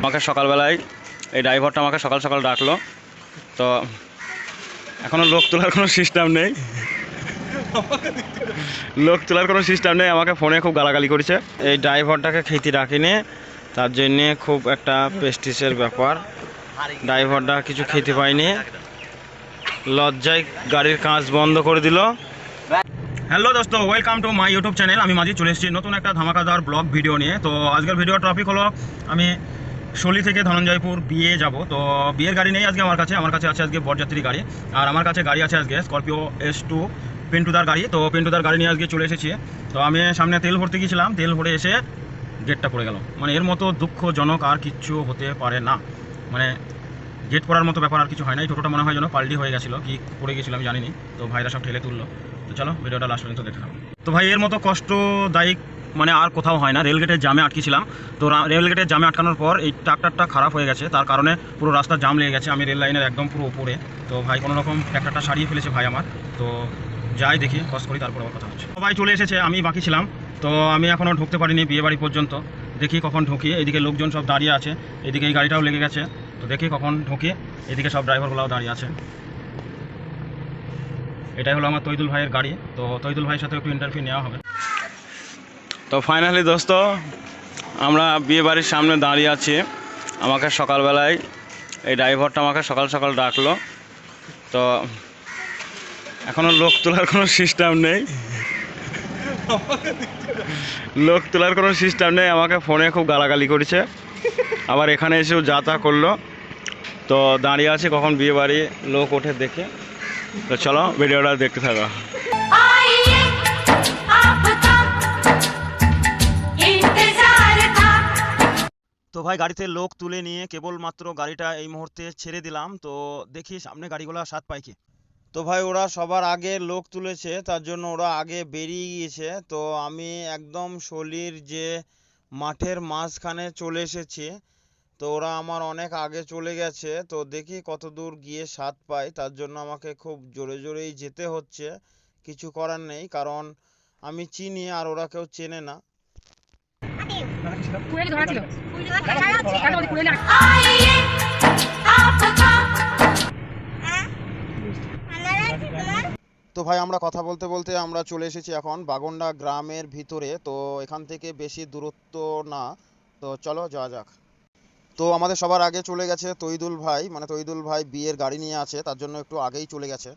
আমাকে সকালবেলায়, এই ড্রাইভারটা আমাকে সকাল সকাল ডাকলো। তো এখনও লোক তোলার কোনো সিস্টেম নেই। লোক তোলার কোনো সিস্টেম নেই, আমাকে ফোনে খুব গালাগালি করেছে। এই ড্রাইভারটাকে খেতে ডাকিনি, তার জন্যে খুব একটা পেস্টিসের ব্যাপার। ড্রাইভারটা কিছু খেতে পায়নি। লজ্জায় গাড়ির কাঁচ বন্ধ করে দিল। হ্যালো দোস্ত welcome to my YouTube channel আমি মাঝি চলে এসেছি নতুন একটা ধামাকাদার ব্লগ ভিডিও নিয়ে। তো আজকের ভিডিও টপিক হলো, আমি শলি থেকে ধনঞ্জয়পুর বিয়ে যাব। তো বিয়ের গাড়ি নেই আজকে আমার কাছে আমার কাছে আছে আজকে বরযাত্রী গাড়ি। আর আমার কাছে গাড়ি আছে আজকে স্করপিও এস টু পিন্টুদার গাড়ি। তো পিন্টুদার গাড়ি নিয়ে আজকে চলে এসেছি। তো আমি সামনে তেল ভরতে গিয়েছিলাম, তেল ভরে এসে গেটটা পড়ে গেল। মানে এর মতো দুঃখজনক আর কিচ্ছু হতে পারে না। মানে গেট পড়ার মতো ব্যাপার আর কিছু হয় না এই টোটোটা মনে হয় যেন পাল্টি হয়ে গেছিল, কি পড়ে গেছিল আমি জানিনি। তো ভাইরা সব ঠেলে তুললো। তো চলো, ভিডিওটা লাস্ট পর্যন্ত দেখে নাও তো ভাই, এর মতো কষ্টদায়ক মানে আর কোথাও হয় না। রেলগেটের জামে আটকেছিলাম। তো রেলগেটের জামে আটকানোর পর এই ট্রাক্টরটা খারাপ হয়ে গেছে। তার কারণে পুরো রাস্তা জাম লেগে গেছে। আমি রেল লাইনের একদম পুরো উপরে। তো ভাই কোনো রকম ট্রাক্টরটা সারিয়ে ফেলেছে ভাই আমার। তো যাই দেখি কষ্ট করি, তারপর আবার কথা হচ্ছে। ভাই, চলে এসেছে, আমি বাকি ছিলাম। তো আমি এখনও ঢুকতে পারিনি বিয়ে বাড়ি পর্যন্ত। দেখি কখন ঢুকি। এদিকে লোকজন সব দাঁড়িয়ে আছে। এদিকে এই গাড়িটাও লেগে গেছে। তো দেখি কখন ঢুকি। এদিকে সব ড্রাইভারগুলোও দাঁড়িয়ে আছে। এটাই হলো আমার তৈদুল ভাইয়ের গাড়ি। তো তৈদুল ভাইয়ের সাথে একটু ইন্টারভিউ নেওয়া হবে। তো ফাইনালি দোস্ত, আমরা বিয়ে বাড়ির সামনে দাঁড়িয়ে আছি। আমাকে সকালবেলায় এই ড্রাইভারটা আমাকে সকাল সকাল ডাকলো। তো এখনও লোক তোলার কোনো সিস্টেম নেই। লোক তোলার কোনো সিস্টেম নেই। আমাকে ফোনে খুব গালাগালি করেছে। আবার এখানে এসেও যা তা করল। তো দাঁড়িয়ে আছে কখন বিয়ে বাড়ি লোক ওঠে দেখে। তো চলো ভিডিওটা দেখতে থাকো। তো ভাই গাড়িতে লোক তুলে নিয়ে কেবলমাত্র গাড়িটা এই মুহূর্তে ছেড়ে দিলাম। তো দেখি সামনে গাড়িগুলো সাত পাই কি। তো ভাই ওরা সবার আগে লোক তুলেছে তার জন্য ওরা আগে বেরিয়ে গিয়েছে। তো আমি একদম শলির যে মাঠের মাঝখানে চলে এসেছি তো ওরা আমার অনেক আগে চলে গেছে, তো দেখি কত দূর গিয়ে স্বাদ পাই। তার জন্য আমাকে খুব জোরে জোরেই যেতে হচ্ছে, কিছু করার নেই, কারণ আমি চিনি আর ওরা কেউ চেনে না। তো ভাই, আমরা কথা বলতে বলতে আমরা চলে এসেছি এখন বাগন্ডা গ্রামের ভিতরে, তো এখান থেকে বেশি দূরত্ব না। তো চলো যাওয়া যাক। তো আমাদের সবার আগে চলে গেছে তৈদুল ভাই মানে তৈদুল ভাই বিয়ের গাড়ি নিয়ে আছে, তার জন্য একটু আগেই চলে গেছে।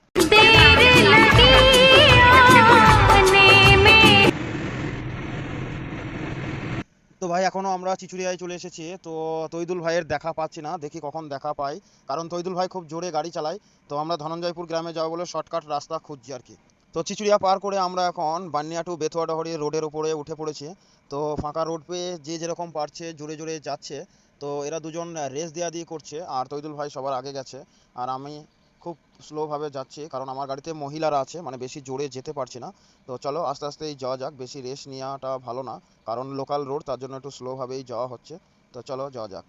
তো ভাই এখনও আমরা চিচুড়িয়ায় চলে এসেছি, তো তৈদুল ভাইয়ের দেখা পাচ্ছি না, দেখি কখন দেখা পাই। কারণ তৈদুল ভাই খুব জোরে গাড়ি চালায়, তো আমরা ধনঞ্জয়পুর গ্রামে যাব বলে শর্টকাট রাস্তা খুঁজছি আর কি। তো চিচুড়িয়া পার করে আমরা এখন বানিয়াটু বেথুয়াডহরি রোডের উপরে উঠে পড়েছি, তো ফাঁকা রোড পেয়ে যে যেরকম পারছে, জোরে জোরে যাচ্ছে তো এরা দুজন রেস দেওয়া দিয়ে করছে, আর তৈদুল ভাই সবার আগে গেছে। আর আমি খুব স্লোভাবে যাচ্ছি, কারণ আমার গাড়িতে মহিলারা আছে মানে বেশি জোরে যেতে পারছি না। তো চলো, আস্তে আস্তেই যাওয়া যাক, বেশি রেস নেওয়াটা ভালো না, কারণ লোকাল রোড, তার জন্য একটু স্লোভাবেই যাওয়া হচ্ছে। তো চলো, যাওয়া যাক।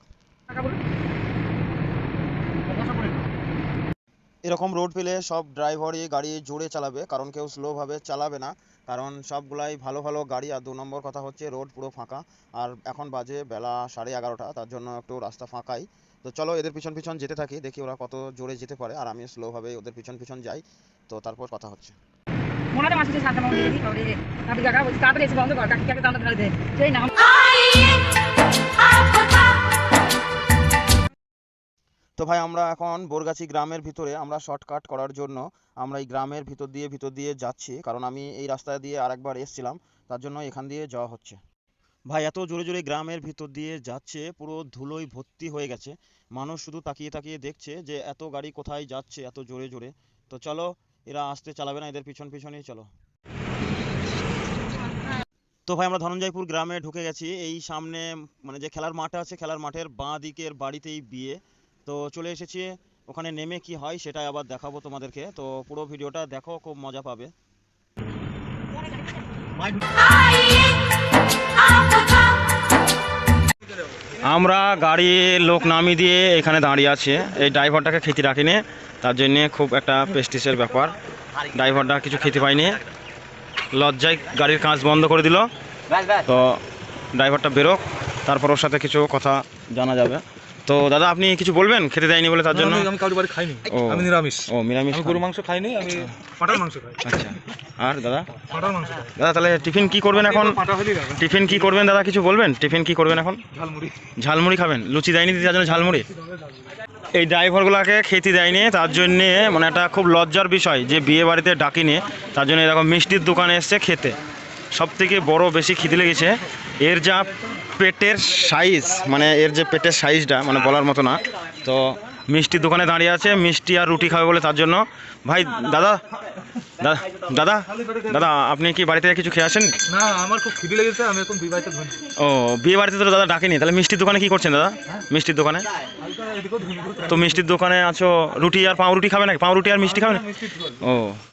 এরকম রোড পেলে সব ড্রাইভারই গাড়ি জোরে চালাবে কারণ কেউ স্লোভাবে চালাবে না। কারণ সবগুলাই ভালো ভালো গাড়ি আর দু নম্বর কথা হচ্ছে রোড পুরো ফাঁকা। আর এখন বাজে বেলা সাড়ে এগারোটা তার জন্য একটু রাস্তা ফাঁকাই। তো চলো এদের পিছন পিছন যেতে থাকি দেখি ওরা কত জোরে যেতে পারে আর আমি স্লোভাবে ওদের পিছন পিছন যাই। তো তারপর কথা হচ্ছে। তাড়াতাড়ি বন্ধ কর কাকি কাকে সেই তো ভাই, আমরা এখন বোরগাছি গ্রামের ভিতরে আমরা শর্টকাট করার জন্য আমরা এই গ্রামের ভিতর দিয়ে ভিতর দিয়ে যাচ্ছি। কারণ আমি এই রাস্তা দিয়ে আরেকবার এসেছিলাম, তার জন্য এখান দিয়ে যাওয়া হচ্ছে। ভাই, এত জোরে জোরে গ্রামের ভিতর দিয়ে যাচ্ছে, পুরো ধুলোয় ভর্তি হয়ে গেছে। মানুষ শুধু তাকিয়ে তাকিয়ে দেখছে যে এত গাড়ি কোথায় যাচ্ছে এত জোরে জোরে। তো চলো, এরা আসতে চালাবে না, এদের পিছন পিছনেই চলো। তো ভাই, আমরা ধনঞ্জয়পুর গ্রামে ঢুকে গেছি। এই সামনে মানে যে খেলার মাঠ আছে, খেলার মাঠের বাঁ দিকের বাড়িতেই বিয়ে। তো চলে এসেছি। ওখানে নেমে কি হয় সেটাই আবার দেখাবো তোমাদেরকে। তো পুরো ভিডিওটা দেখো খুব মজা পাবে। আমরা গাড়ি লোক নামি দিয়ে এখানে দাঁড়িয়ে আছে। এই ড্রাইভারটাকে খেতে রাখিনি। তার জন্যে খুব একটা পেস্টিসের ব্যাপার। ড্রাইভারটা কিছু খেতে পায়নি লজ্জায় গাড়ির কাঁচ বন্ধ করে দিল। তো ড্রাইভারটা বেরোক। তারপর ওর সাথে কিছু কথা জানা যাবে। তো দাদা আপনি কিছু বলবেন? খেতে দেয়নি বলে তার জন্য? আমি- আমি বাড়ি খাইনি। আমি নিরামিষ। ও নিরামিষ আমি গরু মাংস খাইনি আমি পাটার মাংস খাই। আচ্ছা। আর দাদা? পাটার মাংস দাদা তাহলে টিফিন কি করবেন এখন? টিফিন কি করবেন দাদা কিছু বলবেন? টিফিন কি করবেন এখন? ঝালমুড়ি। ঝালমুড়ি খাবেন? লুচি দেয়নি তার জন্য ঝালমুড়ি? এই ড্রাইভারগুলোকে খেতে দেয়নি তার জন্যে মানে একটা খুব লজ্জার বিষয় যে বিয়ে বাড়িতে ডাকিনি তার জন্য এরকম মিষ্টির দোকানে এসছে খেতে। সব থেকে বড় বেশি খিদে লেগেছে। এর যা পেটের সাইজ মানে এর যে পেটের সাইজটা মানে বলার মতো না। তো মিষ্টির দোকানে দাঁড়িয়ে আছে মিষ্টি আর রুটি খাবে বলে তার জন্য। ভাই দাদা দাদা দাদা আপনি কি বাড়ি থেকে কিছু খেয়ে আসেন? না আমার খুব খিদে লেগেছে আমি এখন বিবাহিত ধনী ও বিয়ে বাড়িতে তো দাদা ডাকেনি। তাহলে মিষ্টির দোকানে কি করছেন দাদা? মিষ্টির দোকানে? তো মিষ্টির দোকানে আছো রুটি আর পাউরুটি খাবে নাকি? পাউরুটি আর মিষ্টি খাবে না মিষ্টি আছে। ও।